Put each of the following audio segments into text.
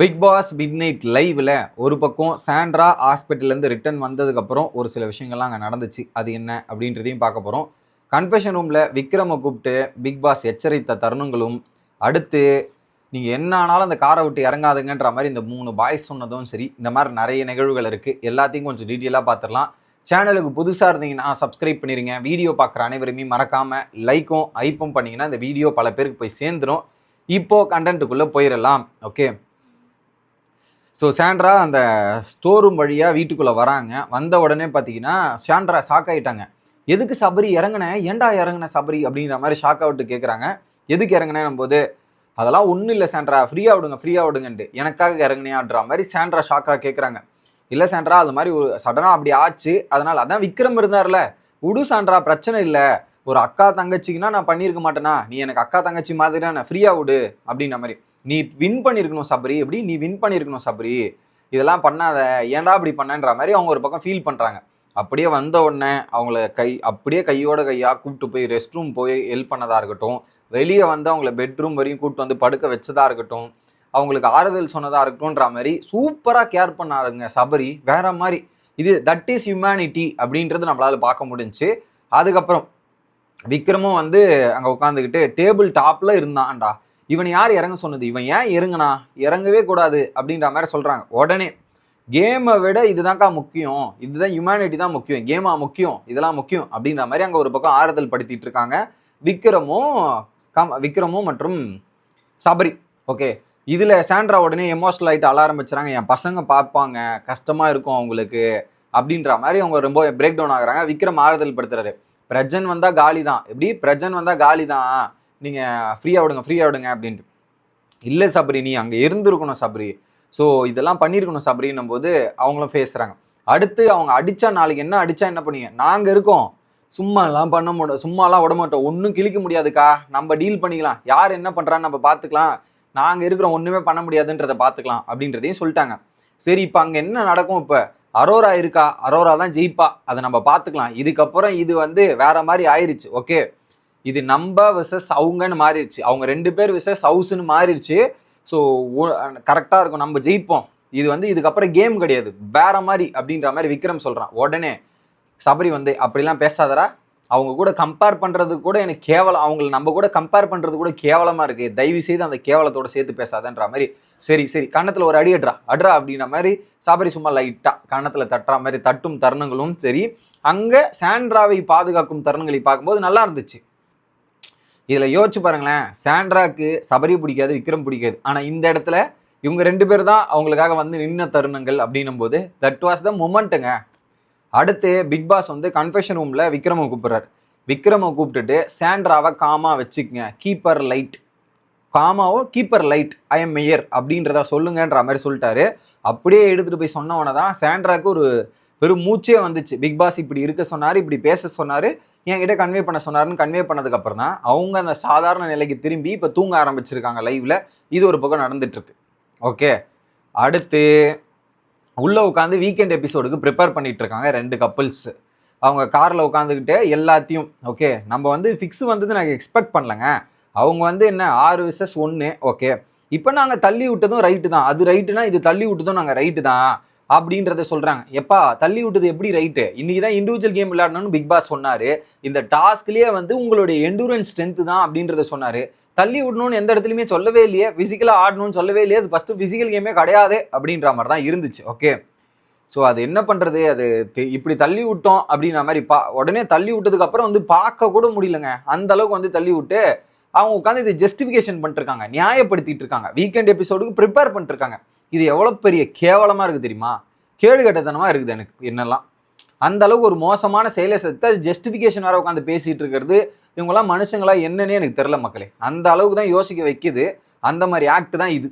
Big pass mid night லைவ்ல ஒரு பக்கம் சாண்ட்ரா ஹாஸ்பிட்டல்லேருந்து ரிட்டர்ன் வந்ததுக்கப்புறம் ஒரு சில விஷயங்கள்லாம் அங்கே நடந்துச்சு. அது என்ன அப்படின்றதையும் பார்க்க போகிறோம் கன்ஃபெஷன் ரூமில் விக்ரமை கூப்பிட்டு பிக் பாஸ் எச்சரித்த தருணங்களும் அடுத்து நீங்கள் என்ன ஆனாலும் அந்த காரை விட்டு இறங்காதுங்கன்ற மாதிரி இந்த மூணு பாய்ஸ் சொன்னதும் சரி இந்த மாதிரி நிறைய நிகழ்வுகள் இருக்குது எல்லாத்தையும் கொஞ்சம் டீட்டெயிலாக பார்த்துடலாம். சேனலுக்கு புதுசாக இருந்தீங்கன்னா சப்ஸ்கிரைப் பண்ணிடுங்க வீடியோ பார்க்குற அனைவருமே மறக்காமல் லைக்கும் ஐப்பும் பண்ணிங்கன்னா இந்த வீடியோ பல பேருக்கு போய் சேர்ந்துடும் இப்போது கண்டென்ட்டுக்குள்ளே போயிடலாம். ஓகே ஸோ சாண்ட்ரா அந்த ஸ்டோர் ரூம் வழியாக வீட்டுக்குள்ளே வராங்க. வந்த உடனே பார்த்தீங்கன்னா சாண்ட்ரா ஷாக் ஆகிட்டாங்க எதுக்கு சபரி இறங்குனேன் ஏன்டா இறங்கின சபரி? அப்படிங்கிற மாதிரி ஷாக் அவுட்டு கேட்குறாங்க எதுக்கு இறங்குனேன் போது அதெல்லாம் ஒன்றும் இல்லை சாண்ட்ரா ஃப்ரீயாக விடுங்க ஃப்ரீயாக விடுங்கன்ட்டு. எனக்காக இறங்கினியான்ற மாதிரி சாண்ட்ரா ஷாக்காக கேட்குறாங்க இல்லை சாண்ட்ரா அது மாதிரி ஒரு சடனாக அப்படி ஆச்சு. அதனால் அதான் விக்ரம் இருந்தார்ல. விடு சாண்ட்ரா பிரச்சனை இல்லை. ஒரு அக்கா தங்கச்சிக்குன்னா நான் பண்ணியிருக்க மாட்டேனா? நீ எனக்கு அக்கா தங்கச்சி மாதிரி நான் ஃப்ரீயாக விடு அப்படின்ற மாதிரி. நீ வின் பண்ணியிருக்கணும் சபரி. எப்படி? நீ வின் பண்ணியிருக்கணும் சபரி. இதெல்லாம் பண்ணாத. ஏன்டா அப்படி பண்ணன்ற மாதிரி அவங்க ஒரு பக்கம் ஃபீல் பண்ணுறாங்க அப்படியே வந்த உடனே அவங்கள கை அப்படியே கையோட கையாக கூப்பிட்டு போய் ரெஸ்ட் ரூம் போய் ஹெல்ப் பண்ணதாக இருக்கட்டும். வெளியே வந்து அவங்கள பெட்ரூம் வரையும் கூப்பிட்டு வந்து படுக்க வச்சதாக இருக்கட்டும். அவங்களுக்கு ஆறுதல் சொன்னதாக இருக்கட்டும்ன்ற மாதிரி சூப்பராக கேர் பண்ணாருங்க சபரி. வேற மாதிரி. இது தட் இஸ் ஹியூமனிட்டி அப்படின்றது நம்மளால் பார்க்க முடிஞ்சுச்சு அதுக்கப்புறம் விக்ரமும் வந்து அங்கே உட்காந்துக்கிட்டு டேபிள் டாப்பில் இருந்தான்டா. இவன் யார் இறங்க சொன்னது? இவன் ஏன் இறங்குனா? இறங்கவே கூடாது அப்படின்ற மாதிரி சொல்கிறாங்க உடனே கேமை விட இதுதான்க்கா முக்கியம். இதுதான் ஹியூமனிட்டி தான் முக்கியம். கேமா முக்கியம். இதெல்லாம் முக்கியம் அப்படின்ற மாதிரி அங்கே ஒரு பக்கம் ஆறுதல் படுத்திட்டு இருக்காங்க. விக்ரமும் கம் விக்ரமும் மற்றும் சபரி. ஓகே இதில் சாண்ட்ரா உடனே எமோஷனல் ஆகிட்டு அழ ஆரம்பிச்சுறாங்க. என் பசங்க பார்ப்பாங்க. கஷ்டமாக இருக்கும் அவங்களுக்கு அப்படின்ற மாதிரி அவங்க ரொம்ப பிரேக் டவுன் ஆகுறாங்க. விக்ரம் ஆறுதல் படுத்துறாரு. பிரஜன் வந்தால் காலி தான் எப்படி? பிரஜன் வந்தால் காலி தான் நீங்கள் ஃப்ரீயாக விடுங்க ஃப்ரீயாக விடுங்க அப்படின்ட்டு. இல்லை சபரி நீ அங்கே இருந்திருக்கணும் சபரி. ஸோ இதெல்லாம் பண்ணியிருக்கணும் சபரின்னும் போது அவங்களும் பேசுகிறாங்க அடுத்து அவங்க அடித்தா நாளைக்கு என்ன அடித்தா என்ன பண்ணீங்க நாங்கள் இருக்கோம். சும்மாலாம் பண்ண முடியும் சும்மாலாம் விட மாட்டோம். ஒன்றும் கிழிக்க முடியாதுக்கா. நம்ம டீல் பண்ணிக்கலாம். யார் என்ன பண்ணுறான்னு நம்ம பார்த்துக்கலாம். நாங்கள் இருக்கிறோம் ஒன்றுமே பண்ண முடியாதுன்றதை பார்த்துக்கலாம் அப்படின்றதையும் சொல்லிட்டாங்க. சரி இப்போ அங்கே என்ன நடக்கும் இப்போ? அரோரா இருக்கா? அரோரா தான் ஜெயிப்பா. அதை நம்ம பார்த்துக்கலாம். இதுக்கப்புறம் இது வந்து வேற மாதிரி ஆயிடுச்சு ஓகே இது நம்ம விசஸ் அவங்கன்னு மாறிடுச்சு. அவங்க ரெண்டு பேர் விசஸ் ஹவுஸ்னு மாறிடுச்சு. ஸோ கரெக்டாக இருக்கும். நம்ம ஜெயிப்போம். இது வந்து இதுக்கப்புறம் கேம் கிடையாது. வேற மாதிரி அப்படின்ற மாதிரி விக்ரம் சொல்கிறான் உடனே சபரி வந்து அப்படிலாம் பேசாதரா அவங்க கூட கம்பேர் பண்ணுறது கூட எனக்கு கேவலம் அவங்கள நம்ம கூட கம்பேர் பண்ணுறது கூட கேவலமாக இருக்குது தயவு செய்து அந்த கேவலத்தோட சேர்த்து பேசாதன்ற மாதிரி. சரி சரி. கன்னத்தில் ஒரு அடி அட்ரா அட்ரா அப்படின்ற மாதிரி சாபரி சும்மா லைட்டாக கன்னத்தில் தட்டுற மாதிரி தட்டும் தருணங்களும் சரி. அங்கே சாண்ட்ராவை பாதுகாக்கும் தருணங்களை பார்க்கும்போது நல்லா இருந்துச்சு. இதில் யோசிச்சு பாருங்களேன் சாண்ட்ராக்கு சபரி பிடிக்காது விக்ரம் பிடிக்காது. ஆனால் இந்த இடத்துல இவங்க ரெண்டு பேர் தான் அவங்களுக்காக வந்து நின்ன தருணங்கள் அப்படின்னும் போது தட் வாஸ் த மொமெண்ட்டுங்க அடுத்து பிக் பாஸ் வந்து கன்ஃபெஷன் ரூமில் விக்ரமை கூப்பிட்றாரு. விக்ரமை கூப்பிட்டுட்டு சாண்ட்ராவை காமா வச்சுக்கங்க. Keeper light காமாவோ keeper light I am mayor அப்படின்றத சொல்லுங்கன்ற மாதிரி சொல்லிட்டாரு. அப்படியே எடுத்துகிட்டு போய் சொன்னவொன்னே தான் சாண்ட்ராக்கு ஒரு பெரும் மூச்சே வந்துச்சு. பிக் பாஸ் இப்படி இருக்க சொன்னார் இப்படி பேச சொன்னார். என்கிட்ட கன்வே பண்ண சொன்னாருன்னு கன்வே பண்ணதுக்கு அப்புறம் தான் அவங்க அந்த சாதாரண நிலைக்கு திரும்பி இப்போ தூங்க ஆரம்பிச்சிருக்காங்க லைவ்ல இது ஒரு பக்கம் நடந்துட்டுருக்கு. ஓகே அடுத்து உள்ள உட்காந்து வீக்கெண்ட் எபிசோடுக்கு ப்ரிப்பேர் பண்ணிட்டு இருக்காங்க ரெண்டு கப்புள்ஸ் அவங்க காரில் உட்காந்துக்கிட்டு எல்லாத்தையும் ஓகே நம்ம வந்து ஃபிக்ஸ் வந்தது நாங்கள் எக்ஸ்பெக்ட் பண்ணலங்க. அவங்க வந்து என்ன ஆறு விசஸ் ஒன்று ஓகே இப்போ நாங்கள் தள்ளி விட்டதும் ரைட்டு தான். அது ரைட்டுனா இது தள்ளி விட்டதும் நாங்கள் ரைட்டு தான். அப்படின்றத சொல்கிறாங்க எப்பா தள்ளி விட்டது எப்படி ரைட்டு இன்னைக்கு தான் இண்டிவிஜுவல் கேம் விளையாடணும்னு பிக் பாஸ் சொன்னார். இந்த டாஸ்க்லயே வந்து உங்களுடைய எண்டூரன்ஸ் ஸ்ட்ரென்த்து தான் அப்படின்றத சொன்னார். தள்ளி விடணும்னு எந்த இடத்துலையுமே சொல்லவே இல்லையே. ஃபிசிக்கலாக ஆடணும்னு சொல்லவே இல்லையே. அது ஃபஸ்ட்டு ஃபிசிக்கல் கேமே கிடையாது அப்படின்ற மாதிரி தான் இருந்துச்சு. ஓகே ஸோ அது என்ன பண்ணுறது அது இப்படி தள்ளி விட்டோம் அப்படின்ற மாதிரி பா உடனே தள்ளி விட்டதுக்கு அப்புறம் வந்து பார்க்க கூட முடியலங்க. அந்த அளவுக்கு வந்து தள்ளி விட்டு அவங்க உட்காந்து இது ஜஸ்டிஃபிகேஷன் பண்ணிருக்காங்க நியாயப்படுத்திட்டு இருக்காங்க. வீக்கெண்ட் எபிசோடுக்கு ப்ரிப்பேர் பண்ணிருக்காங்க இது எவ்வளோ பெரிய கேவலமாக இருக்குது தெரியுமா? கேடுகட்டத்தனமாக இருக்குது எனக்கு என்னெல்லாம். அந்த அளவுக்கு ஒரு மோசமான செயலை செத்து ஜஸ்டிஃபிகேஷன் வர உட்காந்து பேசிகிட்டு இருக்கிறது இவங்கெல்லாம் மனுஷங்களா என்னன்னே எனக்கு தெரில மக்களே. அந்த அளவுக்கு தான் யோசிக்க வைக்குது. அந்த மாதிரி ஆக்ட் தான் இது.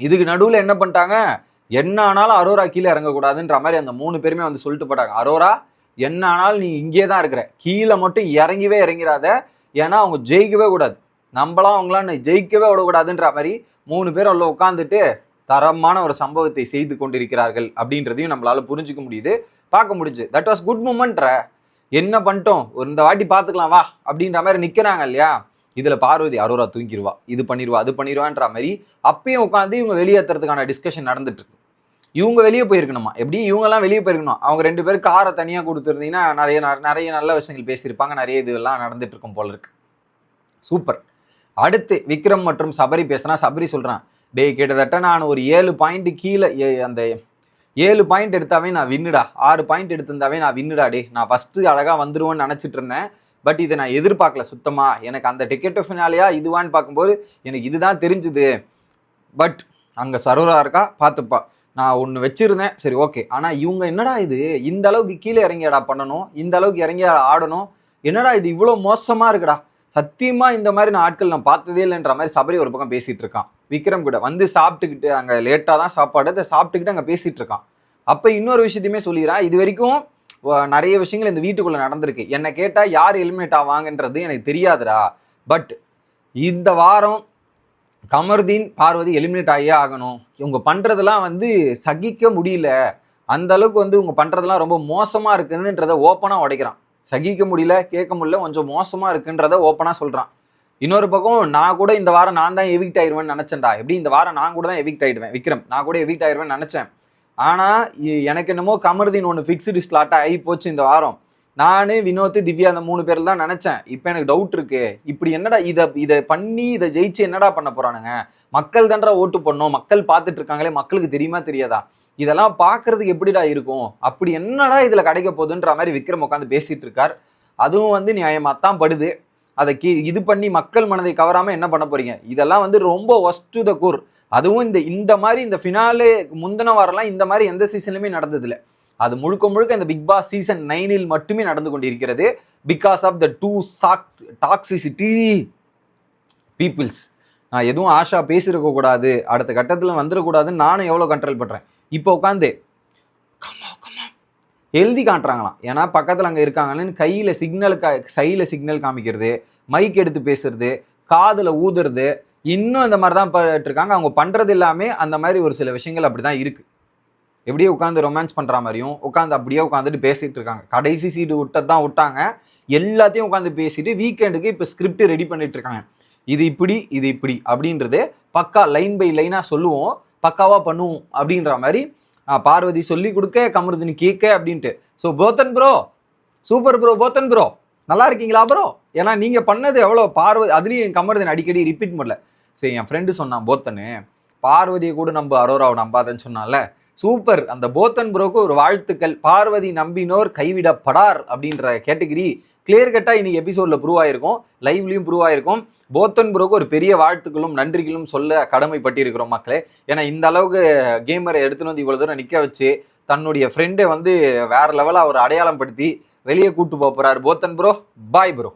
இதுக்கு நடுவில் என்ன பண்ணிட்டாங்க? என்ன ஆனாலும் அரோரா கீழே இறங்கக்கூடாதுன்ற மாதிரி அந்த மூணு பேருமே வந்து சொல்லிட்டு போட்டாங்க அரோரா என்ன ஆனாலும் நீ இங்கே தான் இருக்கிற. கீழே மட்டும் இறங்கிவே இறங்கிறாத ஏன்னா அவங்க ஜெயிக்கவே கூடாது. நம்மளாம் அவங்களாம் நீ ஜெயிக்கவே விடக்கூடாதுன்ற மாதிரி மூணு பேர் உள்ள உட்காந்துட்டு தரமான ஒரு சம்பவத்தை செய்து கொண்டிருக்கிறார்கள் அப்படின்றதையும் நம்மளால புரிஞ்சுக்க முடியுது. பார்க்க முடிஞ்சு. தட் வாஸ் குட் மூமெண்ட்ற என்ன பண்ணிட்டோம்? ஒரு இந்த வாட்டி பார்த்துக்கலாம் வா அப்படின்ற மாதிரி நிற்கிறாங்க இல்லையா? இதில் பார்வதி அரோரா தூங்கிடுவா இது பண்ணிடுவா அது பண்ணிடுவான்ற மாதிரி அப்பயும் உட்காந்து இவங்க வெளியேற்றுறதுக்கான டிஸ்கஷன் நடந்துட்டு இருக்கு இவங்க வெளியே போயிருக்கணுமா? எப்படி? இவங்கெல்லாம் வெளியே போயிருக்கணும். அவங்க ரெண்டு பேரும் காரை தனியாக கொடுத்துருந்தீங்கன்னா நிறைய ந- நிறைய நல்ல விஷயங்கள் பேசியிருப்பாங்க. நிறைய இதெல்லாம் நடந்துட்டு இருக்கும் போல இருக்கு. சூப்பர் அடுத்து விக்ரம் மற்றும் சபரி பேசுனா சபரி சொல்கிறான் டேய் கிட்டத்தட்ட நான் ஒரு ஏழு பாயிண்ட் கீழே ஏ- அந்த ஏழு பாயிண்ட் எடுத்தாவே நான் வின்னுடா. ஆறு பாயிண்ட் எடுத்திருந்தாவே நான் வின்னுடா டே நான் ஃபஸ்ட்டு அழகாக வந்துடுவோன்னு நினச்சிட்டு இருந்தேன். பட் இதை நான் எதிர்பார்க்கல சுத்தமாக எனக்கு அந்த டிக்கெட் ஃபினாலியா இதுவான்னு பார்க்கும்போது எனக்கு இதுதான் தெரிஞ்சுது. பட் அங்கே சரோரா இருக்கா? பார்த்துப்பா. நான் ஒன்று வச்சுருந்தேன். சரி ஓகே ஆனால் இவங்க என்னடா இது? இந்த அளவுக்கு கீழே இறங்கியாடா பண்ணணும். இந்த அளவுக்கு இறங்கி ஆடணும். என்னடா இது? இவ்வளோ மோசமாக இருக்குடா. சத்தியமாக இந்த மாதிரி நான் ஆட்கள் நான் பார்த்ததே இல்லைன்ற மாதிரி சபரி ஒரு பக்கம் பேசிகிட்டு இருக்கான். விக்ரம் கூட வந்து சாப்பிட்டுக்கிட்டு அங்கே லேட்டாக தான் சாப்பாடு அதை சாப்பிட்டுக்கிட்டு அங்கே பேசிகிட்டு இருக்கான். அப்போ இன்னொரு விஷயத்தையுமே சொல்லிடுறான் இது வரைக்கும் நிறைய விஷயங்கள் இந்த வீட்டுக்குள்ளே நடந்திருக்கு. என்னை கேட்டால் யார் எலிமினேட் ஆவாங்கன்றது எனக்கு தெரியாதுடா. பட் இந்த வாரம் கமருதீன் பார்வதி எலிமினேட் ஆகியே ஆகணும். இவங்க பண்ணுறதெல்லாம் வந்து சகிக்க முடியல. அந்த அளவுக்கு வந்து இவங்க பண்ணுறதெல்லாம் ரொம்ப மோசமாக இருக்குதுன்றதை ஓப்பனாக உடைக்கிறான். சகிக்க முடியல கேட்க முடியல கொஞ்சம் மோசமாக இருக்குன்றத ஓப்பனாக சொல்கிறான் இன்னொரு பக்கம் நான் கூட இந்த வாரம் நான் தான் எவிக்ட் ஆயிடுவேன்னு நினைச்சேன்டா. எப்படி இந்த வாரம் நான் கூட தான் எவிக்ட் ஆயிடுவேன்? விக்ரம் நான் கூட எவிக்ட் ஆயிடுவேன்னு நினைச்சேன். ஆனா எனக்கு என்னமோ கமருதீன் ஒன்று ஃபிக்ஸ்டு ஸ்லாட்டாக ஆகி போச்சு இந்த வாரம். நான் வினோத் திவ்யா அந்த மூணு பேர்ல தான் நினைச்சேன். இப்போ எனக்கு டவுட் இருக்கு. இப்படி என்னடா இதை இதை பண்ணி இதை ஜெயிச்சு என்னடா பண்ண போறானுங்க? மக்கள் தான்டா ஓட்டு பண்ணோம் மக்கள் பார்த்துட்டு இருக்காங்களே மக்களுக்கு தெரியுமா தெரியாதா? இதெல்லாம் பார்க்கறதுக்கு எப்படிடா இருக்கும்? அப்படி என்னடா இதில் கிடைக்க போகுதுன்ற மாதிரி விக்ரம் உட்காந்து பேசிட்டு இருக்கார். அதுவும் வந்து நியாயமாக தான் படுது. அதை கீ இது பண்ணி மக்கள் மனதை கவராமல் என்ன பண்ண போறீங்க? இதெல்லாம் வந்து ரொம்ப ஒஸ்ட் டு த கூர் அதுவும் இந்த இந்த மாதிரி இந்த ஃபினாலே முந்தின வாரம்லாம் இந்த மாதிரி எந்த சீசன்லையுமே நடந்ததில்லை. அது முழுக்க முழுக்க இந்த பிக் பாஸ் சீசன் நைனில் மட்டுமே நடந்து கொண்டிருக்கிறது. Because of the two socks toxicity peoples நான் எதுவும் ஆஷா பேசியிருக்க கூடாது அடுத்த கட்டத்தில் வந்துடக்கூடாதுன்னு நானும் எவ்வளோ கண்ட்ரோல் பண்ணுறேன் இப்போ உட்காந்து எழுதி காட்டுறாங்களாம். ஏன்னா பக்கத்தில் அங்கே இருக்காங்கன்னு கையில் சிக்னல் கா சைடில் சிக்னல் காமிக்கிறது மைக் எடுத்து பேசுறது காதில் ஊதுறது இன்னும் இந்த மாதிரி தான் பண்ணிட்டு இருக்காங்க. அவங்க பண்ணுறது எல்லாமே அந்த மாதிரி ஒரு சில விஷயங்கள் அப்படி தான் இருக்குது எப்படியே உட்காந்து ரொமான்ஸ் பண்ணுற மாதிரியும் உட்காந்து அப்படியே உட்காந்துட்டு பேசிகிட்டு இருக்காங்க. கடைசி சீட்டு விட்டது தான் விட்டாங்க. எல்லாத்தையும் உட்காந்து பேசிட்டு வீக்கெண்டுக்கு இப்போ ஸ்கிரிப்ட் ரெடி பண்ணிட்டு இருக்காங்க. இது இப்படி இது இப்படி அப்படின்றது பக்கா லைன் பை லைனாக சொல்லுவோம். பக்காவாக பண்ணுவோம் அப்படின்ற மாதிரி பார்வதி சொல்லி கொடுக்க கமருதினி கேட்க அப்படின்ட்டு. So Pothen bro super bro Pothen bro நல்லா இருக்கீங்களா ப்ரோ ஏன்னா நீங்கள் பண்ணது எவ்வளோ பார்வதி அதுலேயும் கமருதின் அடிக்கடி ரிப்பீட் பண்ணல. சரி என் ஃப்ரெண்டு சொன்னான் போத்தனு பார்வதியை கூட நம்ம அரோராவை நம்பாதன்னு சொன்னால சூப்பர் அந்த போத்தன் ப்ரோக்கு ஒரு வாழ்த்துக்கள். பார்வதி நம்பினோர் கைவிடப்படார் அப்படின்ற கேட்டகிரி கிளியர் கட்டாக இன்னைக்கு எபிசோட்ல ப்ரூவ் ஆயிருக்கும். லைவ்லையும் ப்ரூவ் ஆயிருக்கும். போத்தன் ப்ரோக்கு ஒரு பெரிய வாழ்த்துக்களும் நன்றிகளும் சொல்ல கடமைப்பட்டிருக்கிறோம் மக்களே. ஏன்னா இந்த அளவுக்கு கேமரை எடுத்துன்னு வந்து இவ்வளோ தூரம் நிற்க வச்சு தன்னுடைய ஃப்ரெண்டை வந்து வேற லெவலாக ஒரு அடையாளம் படுத்தி வெளியே கூட்டு போகிறார் போத்தன் ப்ரோ பாய் ப்ரோ